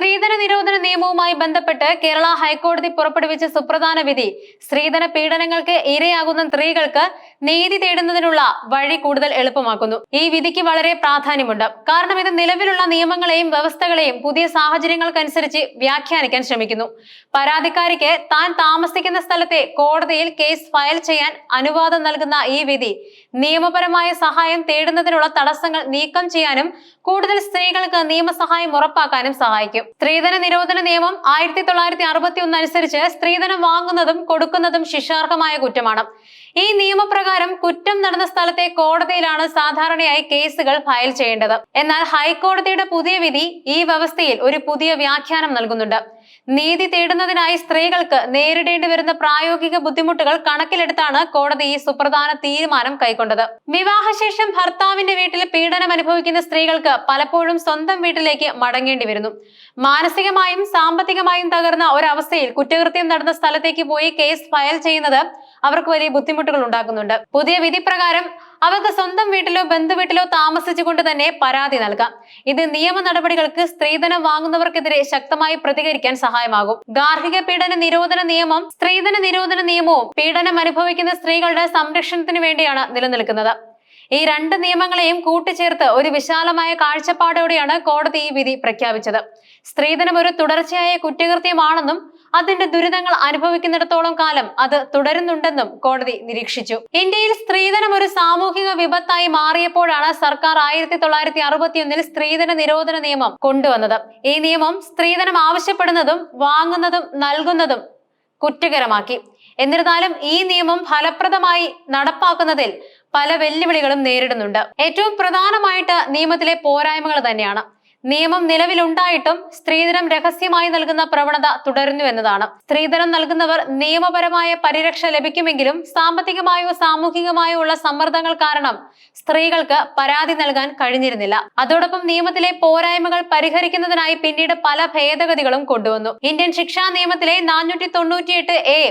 സ്ത്രീധന നിരോധന നിയമവുമായി ബന്ധപ്പെട്ട് കേരള ഹൈക്കോടതി പുറപ്പെടുവിച്ച സുപ്രധാന വിധി. സ്ത്രീധന പീഡനങ്ങൾക്ക് ഇരയാകുന്ന സ്ത്രീകൾക്ക് നീതി തേടുന്നതിനുള്ള വഴി കൂടുതൽ എളുപ്പമാക്കുന്നു. ഈ വിധിക്ക് വളരെ പ്രാധാന്യമുണ്ട്. കാരണം ഇത് നിലവിലുള്ള നിയമങ്ങളെയും വ്യവസ്ഥകളെയും പുതിയ സാഹചര്യങ്ങൾക്കനുസരിച്ച് വ്യാഖ്യാനിക്കാൻ ശ്രമിക്കുന്നു. പരാതിക്കാരിക്ക് താൻ താമസിക്കുന്ന സ്ഥലത്തെ കോടതിയിൽ കേസ് ഫയൽ ചെയ്യാൻ അനുവാദം നൽകുന്ന ഈ വിധി നിയമപരമായ സഹായം തേടുന്നതിനുള്ള തടസ്സങ്ങൾ നീക്കം ചെയ്യാനും കൂടുതൽ സ്ത്രീകൾക്ക് നിയമസഹായം ഉറപ്പാക്കാനും സഹായിക്കും. സ്ത്രീധന നിരോധന നിയമം ആയിരത്തി തൊള്ളായിരത്തി അറുപത്തി ഒന്ന് അനുസരിച്ച് സ്ത്രീധനം വാങ്ങുന്നതും കൊടുക്കുന്നതും ശിക്ഷാർഹമായ കുറ്റമാണ്. ഈ നിയമപ്രകാരം കുറ്റം നടന്ന സ്ഥലത്തെ കോടതിയിലാണ് സാധാരണയായി കേസുകൾ ഫയൽ ചെയ്യേണ്ടത്. എന്നാൽ ഹൈക്കോടതിയുടെ പുതിയ വിധി ഈ വ്യവസ്ഥയിൽ ഒരു പുതിയ വ്യാഖ്യാനം നൽകുന്നുണ്ട്. നീതി തേടുന്നതിനായി സ്ത്രീകൾക്ക് നേരിടേണ്ടി വരുന്ന പ്രായോഗിക ബുദ്ധിമുട്ടുകൾ കണക്കിലെടുത്താണ് കോടതി ഈ സുപ്രധാന തീരുമാനം കൈക്കൊണ്ടത്. വിവാഹശേഷം ഭർത്താവിന്റെ വീട്ടിൽ പീഡനം അനുഭവിക്കുന്ന സ്ത്രീകൾക്ക് പലപ്പോഴും സ്വന്തം വീട്ടിലേക്ക് മടങ്ങേണ്ടി വരുന്നു. മാനസികമായും സാമ്പത്തികമായും തകർന്ന ഒരവസ്ഥയിൽ കുറ്റകൃത്യം നടന്ന സ്ഥലത്തേക്ക് പോയി കേസ് ഫയൽ ചെയ്യുന്നത് അവർക്ക് വലിയ ബുദ്ധിമുട്ടുകൾ ഉണ്ടാക്കുന്നുണ്ട്. പുതിയ വിധി പ്രകാരം അവർക്ക് സ്വന്തം വീട്ടിലോ ബന്ധുവീട്ടിലോ താമസിച്ചുകൊണ്ട് തന്നെ പരാതി നൽകാം. ഇത് നിയമ നടപടികൾക്ക് സ്ത്രീധനം വാങ്ങുന്നവർക്കെതിരെ ശക്തമായി പ്രതികരിക്കാൻ സഹായമാകും. ഗാർഹിക പീഡന നിരോധന നിയമം സ്ത്രീധന നിരോധന നിയമവും പീഡനം അനുഭവിക്കുന്ന സ്ത്രീകളുടെ സംരക്ഷണത്തിന് വേണ്ടിയാണ് നിലനിൽക്കുന്നത്. ഈ രണ്ട് നിയമങ്ങളെയും കൂട്ടിച്ചേർത്ത് ഒരു വിശാലമായ കാഴ്ചപ്പാടോടെയാണ് കോടതി ഈ വിധി പ്രഖ്യാപിച്ചത്. സ്ത്രീധനം ഒരു തുടർച്ചയായ കുറ്റകൃത്യമാണെന്നും അതിന്റെ ദുരിതങ്ങൾ അനുഭവിക്കുന്നിടത്തോളം കാലം അത് തുടരുന്നുണ്ടെന്നും കോടതി നിരീക്ഷിച്ചു. ഇന്ത്യയിൽ സ്ത്രീധനം ഒരു സാമൂഹിക വിപത്തായി മാറിയപ്പോഴാണ് സർക്കാർ ആയിരത്തി തൊള്ളായിരത്തി അറുപത്തിയൊന്നിൽ സ്ത്രീധന നിരോധന നിയമം കൊണ്ടുവന്നത്. ഈ നിയമം സ്ത്രീധനം ആവശ്യപ്പെടുന്നതും വാങ്ങുന്നതും നൽകുന്നതും കുറ്റകരമാക്കി. എന്നിരുന്നാലും ഈ നിയമം ഫലപ്രദമായി നടപ്പാക്കുന്നതിൽ പല വെല്ലുവിളികളും നേരിടുന്നുണ്ട്. ഏറ്റവും പ്രധാനമായിട്ട് നിയമത്തിലെ പോരായ്മകൾ തന്നെയാണ്. നിയമം നിലവിലുണ്ടായിട്ടും സ്ത്രീധനം രഹസ്യമായി നൽകുന്ന പ്രവണത തുടരുന്നു എന്നതാണ്. സ്ത്രീധനം നൽകുന്നവർ നിയമപരമായ പരിരക്ഷ ലഭിക്കുമെങ്കിലും സാമ്പത്തികമായോ സാമൂഹികമായോ ഉള്ള സമ്മർദ്ദങ്ങൾ കാരണം സ്ത്രീകൾക്ക് പരാതി നൽകാൻ കഴിഞ്ഞിരുന്നില്ല. അതോടൊപ്പം നിയമത്തിലെ പോരായ്മകൾ പരിഹരിക്കുന്നതിനായി പിന്നീട് പല ഭേദഗതികളും കൊണ്ടുവന്നു. ഇന്ത്യൻ ശിക്ഷാ നിയമത്തിലെ നാനൂറ്റി തൊണ്ണൂറ്റിയെട്ട് എ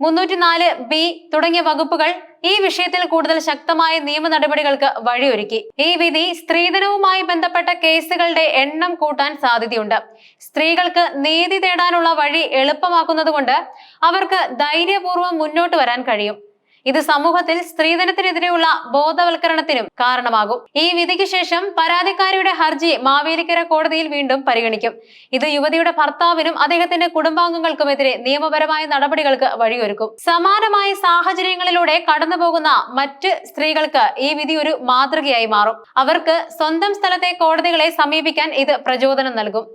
മുന്നൂറ്റി നാല് ബി തുടങ്ങിയ വകുപ്പുകൾ ഈ വിഷയത്തിൽ കൂടുതൽ ശക്തമായ നിയമ നടപടികൾക്ക് വഴിയൊരുക്കി. ഈ വിധി സ്ത്രീധനവുമായി ബന്ധപ്പെട്ട കേസുകളുടെ എണ്ണം കൂട്ടാൻ സാധ്യതയുണ്ട്. സ്ത്രീകൾക്ക് നീതി തേടാനുള്ള വഴി എളുപ്പമാക്കുന്നതുകൊണ്ട് അവർക്ക് ധൈര്യപൂർവം മുന്നോട്ട് വരാൻ കഴിയും. ഇത് സമൂഹത്തിൽ സ്ത്രീധനത്തിനെതിരെയുള്ള ബോധവൽക്കരണത്തിനും കാരണമാകും. ഈ വിധിക്ക് ശേഷം പരാതിക്കാരിയുടെ ഹർജി മാവേലിക്കര കോടതിയിൽ വീണ്ടും പരിഗണിക്കും. ഇത് യുവതിയുടെ ഭർത്താവിനും അദ്ദേഹത്തിന്റെ കുടുംബാംഗങ്ങൾക്കുമെതിരെ നിയമപരമായ നടപടികൾക്ക് വഴിയൊരുക്കും. സമാനമായ സാഹചര്യങ്ങളിലൂടെ കടന്നുപോകുന്ന മറ്റ് സ്ത്രീകൾക്ക് ഈ വിധി ഒരു മാതൃകയായി മാറും. അവർക്ക് സ്വന്തം സ്ഥലത്തെ കോടതികളെ സമീപിക്കാൻ ഇത് പ്രചോദനം നൽകും.